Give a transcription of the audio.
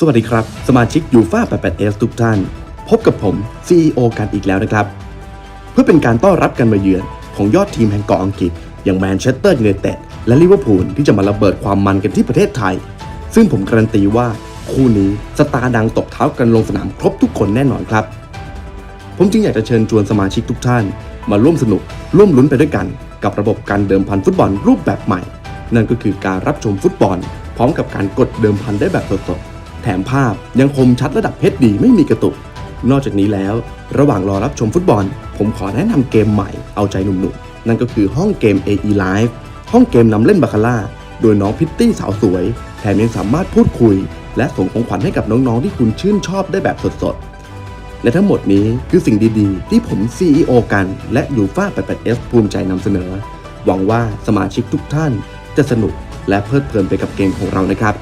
สวัสดีครับ สมาชิกยูฟ่า 88S ทุกท่าน พบกับผม CEO กันอีกแล้วนะครับ เพื่อเป็นการต้อนรับกันมาเยือนของยอดทีมแห่งเกาะอังกฤษ อย่างแมนเชสเตอร์ยูไนเต็ดและลิเวอร์พูลที่จะมาระเบิดความมันกันที่ประเทศไทย ซึ่งผมการันตีว่าคู่นี้สตาร์ดังตบเท้ากันลงสนามครบทุกคนแน่นอนครับ ผมจึงอยากจะเชิญชวนสมาชิกทุกท่าน มาร่วมสนุกร่วมลุ้นไปด้วยกัน กับระบบการเดิมพันฟุตบอลรูปแบบใหม่ นั่นก็คือการรับชมฟุตบอล พร้อมกับการกดเดิมพันได้แบบสดๆ แถมภาพยังคมชัดระดับ HD ไม่มีกระตุก นอกจากนี้แล้ว ระหว่างรอรับชมฟุตบอล ผมขอแนะนำเกมใหม่เอาใจหนุ่มๆ นั่นก็คือห้องเกม AE Live ห้องเกมนำเล่นบาคาร่า โดยน้องพิตตี้สาวสวย แถมยังสามารถพูดคุย และส่งของขวัญให้กับน้องๆที่คุณชื่นชอบได้แบบสดๆ และทั้งหมดนี้คือสิ่งดีๆ ที่ผม CEO กันและยูฟ่า 88F ภูมิใจนำเสนอ หวังว่าสมาชิกทุกท่านจะสนุกและเพลิดเพลินไปกับเกมของเรานะครับ